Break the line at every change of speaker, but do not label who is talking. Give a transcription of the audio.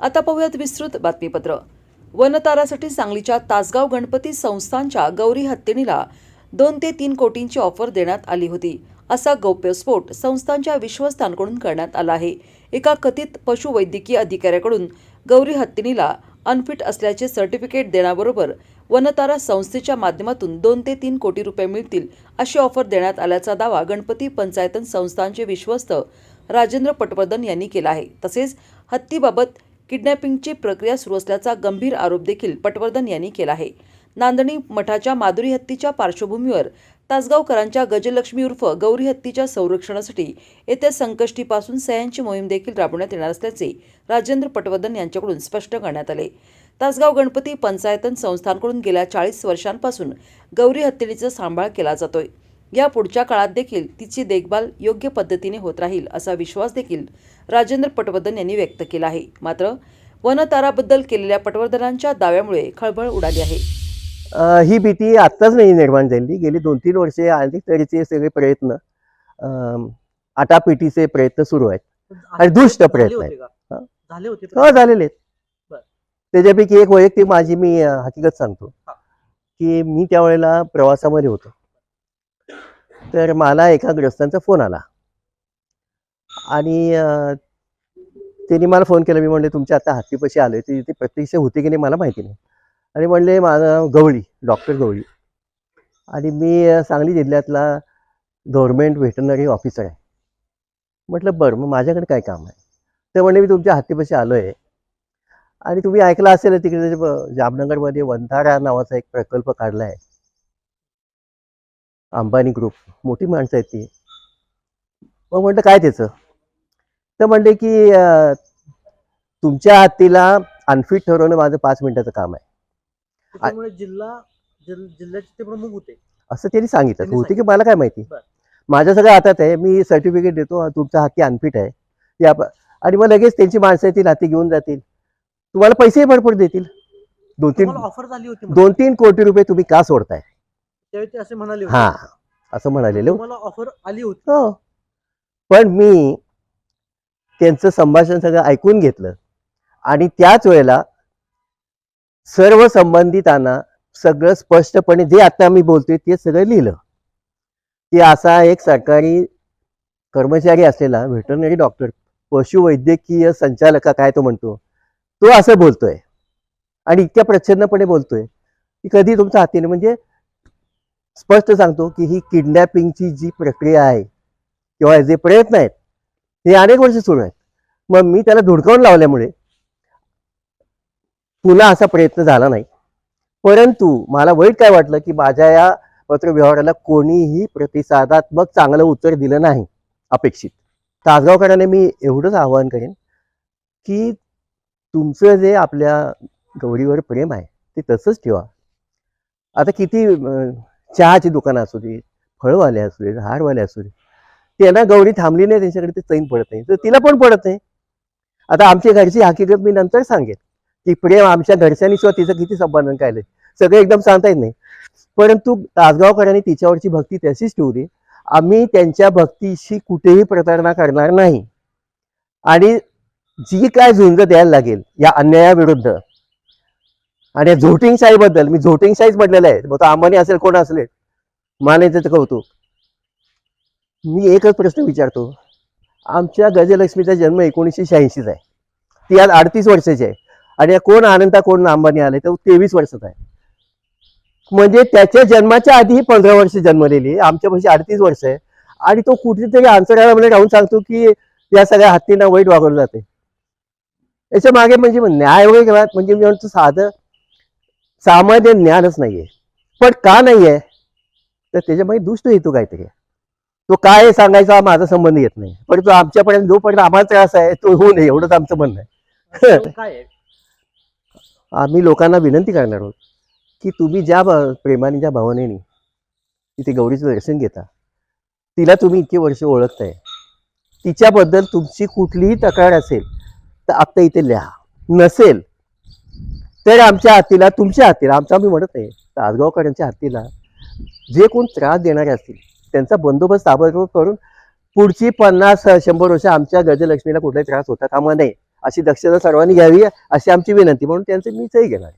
आता पाहूयात विस्तृत बातमीपत्र. वनतारासाठी सांगलीच्या तासगाव गणपती संस्थांच्या गौरी हत्तीणीला दोन ते तीन कोटींची ऑफर देण्यात आली होती. असा गौप्यस्फोट संस्थांच्या विश्वस्तांकडून करण्यात आला आहे. एका कथित पशुवैद्यकीय अधिकाऱ्याकडून गौरी हत्तीणीला अनफिट असल्याचे सर्टिफिकेट देण्याबरोबर वनतारा संस्थेच्या माध्यमातून दोन ते तीन कोटी रुपये मिळतील अशी ऑफर देण्यात आल्याचा दावा गणपती पंचायतन संस्थांचे विश्वस्त राजेंद्र पटवर्धन यांनी केला आहे. तसेच हत्तीबाबत किडनॅपिंगची प्रक्रिया सुरू असल्याचा गंभीर आरोप देखील पटवर्धन यांनी केला आहे. नांदणी मठाच्या माधुरी हत्तीच्या पार्श्वभूमीवर तासगावकरांच्या गजलक्ष्मी उर्फ गौरी हत्तीच्या संरक्षणासाठी येत्या संकष्टीपासून सह्यांची मोहीम देखील राबवण्यात येणार असल्याचे राजेंद्र पटवर्धन यांच्याकडून स्पष्ट करण्यात आले. तासगाव गणपती पंचायतन संस्थांकडून गेल्या चाळीस वर्षांपासून गौरी हत्तीचा सांभाळ केला जातोय. या पुढच्या काळात देखील तिची देखभाल योग्य पद्धतीने होत राहील असा विश्वास देखील राजेंद्र पटवर्धन यांनी व्यक्त केला आहे मात्र वनताराबद्दल केलेल्या पटवर्धनांच्या दाव्यामुळे खळबळ उडाली आहे
ही भीती आत्ताच नाही निर्माण झाली गेली दोन तीन वर्षे आधी तरीचे सगळे प्रयत्न आटापिटीचे प्रयत्न सुरू आहेत आणि दुष्ट
झाले
प्रयत्न
होते
आहेत. हा?
झाले होते
हो झालेले आहेत
बरं.
त्याच्यापैकी एक वैयक्तिक माझी मी हकीकत सांगतो. की मी त्यावेळेला प्रवासामध्ये होतो तर मला एका ग्रस्तांचा फोन आला. आणि त्यांनी मला फोन केला. मी म्हणले तुमच्या आता हत्तीपाशी आलोय. ती ती प्रत्यक्ष होती की नाही मला माहिती नाही. आणि म्हणले माझं गवळी डॉक्टर गवळी. आणि मी सांगली जिल्ह्यातला गव्हर्मेंट व्हेटनरी ऑफिसर आहे. म्हटलं बरं मग माझ्याकडे काय काम आहे? तर म्हणले मी तुमच्या हत्तीपाशी आलो आहे आणि तुम्ही ऐकलं असेल तिकडे जामनगरमध्ये वंधारा नावाचा एक प्रकल्प काढला आहे अंबानी ग्रुप मोठी माणसं आहेत ती. मग म्हटलं काय त्याचं? तर म्हणले की तुमच्या हत्तीला अनफिट ठरवणं माझं पाच मिनिटाचं काम आहे.
त्यामुळे जिल्हा जिल- जिल्ह्याचे ते प्रमुख होते.
असं त्यांनी सांगितलं. होती की मला काय माहिती. माझ्या सगळं हातात आहे. मी सर्टिफिकेट देतो. तुमचा हत्ती अनफिट आहे. या आणि मग लगेच त्यांची माणसं येतील हत्ती घेऊन जातील. तुम्हाला पैसेही भरपूर देतील. दोन तीन
ऑफर झाली होती.
दोन तीन कोटी रुपये तुम्ही का सोडताय?
त्यावेळी ते असे म्हणाले होते.
हा असं म्हणालेले
तुम्हाला ऑफर आली होती.
हो. पण मी त्यांचं संभाषण सगळं ऐकून घेतलं. आणि त्याच वेळेला सर्व संबंधितांना सगळं स्पष्टपणे जे आता मी बोलतोय ते सगळं लिहिलं. की असा एक सरकारी कर्मचारी असलेला व्हेटरनरी डॉक्टर पशुवैद्यकीय संचालक काय तो म्हणतो तो असं बोलतोय. आणि इतक्या प्रच्छन्नपणे बोलतोय. की कधी तुमचा हातीने म्हणजे स्पष्ट सांगतो की ही किडनॅपिंगची जी प्रक्रिया आहे किंवा जे प्रयत्न आहेत हे अनेक वर्ष सुरू आहेत. मग मी त्याला धुडकावून लावल्यामुळे पुन्हा असा प्रयत्न झाला नाही. परंतु मला वाईट काय वाटलं की माझ्या या पत्रव्यवहाराला कोणीही प्रतिसादात्मक चांगलं उत्तर दिलं नाही अपेक्षित. तासगावकरांना मी एवढंच आवाहन करेन की तुमचं जे आपल्या गौरीवर प्रेम आहे ते तसंच ठेवा. आता किती चहाची दुकानं असू दे फळवाले असू दे हारवाले असू दे. त्यांना गौरी थांबली नाही त्यांच्याकडे ते चैन पडत नाही. तर तिला पण पडत नाही. आता आमच्या घरची हकीकत मी नंतर सांगेन. की प्रेम आमच्या घरच्यांनी शिवाय तिचं किती संपादन केलंय. सगळं एकदम सांगता येत नाही. परंतु तासगावकरांनी तिच्यावरची भक्ती तशीच ठेवली आम्ही त्यांच्या भक्तीशी कुठेही प्रतारणा करणार नाही. आणि जी काय झुंज द्यायला लागेल या अन्यायाविरुद्ध आणि झोटिंगशाहीबद्दल मी झोटिंगशाहीच म्हटलेलं आहे. मग तो अंबानी असेल कोण असले? मानायचं कौतुक. मी एकच प्रश्न विचारतो. आमच्या गजलक्ष्मीचा जन्म एकोणीसशे शहाऐंशीचा आहे. ती आज अडतीस वर्षाची आहे. आणि कोण आनंदा कोण अंबानी आले तर तेवीस वर्षाचा आहे. म्हणजे त्याच्या जन्माच्या आधी पंधरा वर्ष जन्मलेली आहे. आमच्यापाशी अडतीस वर्ष आहे. आणि तो कुठेतरी अंतराळामध्ये म्हणजे राहून सांगतो की या सगळ्या हत्तींना वाईट वागवलं जाते. याच्या मागे म्हणजे न्याय वगैरे म्हणजे मी म्हणतो साधं सामान्य ज्ञानच नाहीये. पण का नाहीये? तर त्याच्यामध्ये दुष्ट हेतू काहीतरी. तो काय सांगायचा माझा संबंध येत नाही. परंतु आमच्यापर्यंत जोपर्यंत आम्हाला त्रास आहे तो होऊ नये एवढंच आमचं म्हणणं आहे. आम्ही लोकांना विनंती करणार आहोत की तुम्ही ज्या प्रेमाने ज्या भावनेने तिथे गौरीचं दर्शन घेता तिला तुम्ही इतके वर्ष ओळखताय. तिच्याबद्दल तुमची कुठलीही तक्रार असेल तर आत्ता इथे लिहा. नसेल तर आमच्या हातीला तुमच्या हातीला आमचा आम्ही म्हणत नाही तासगावकरांच्या हातीला जे कोण त्रास देणारे असतील त्यांचा बंदोबस्त ताबडतोब करून पुढची पन्नास शंभर वर्ष आमच्या गजलक्ष्मीला कुठलाही त्रास होता कामा नये अशी दक्षता सर्वांनी घ्यावी अशी आमची विनंती म्हणून त्यांचं मीचही घेणार आहे.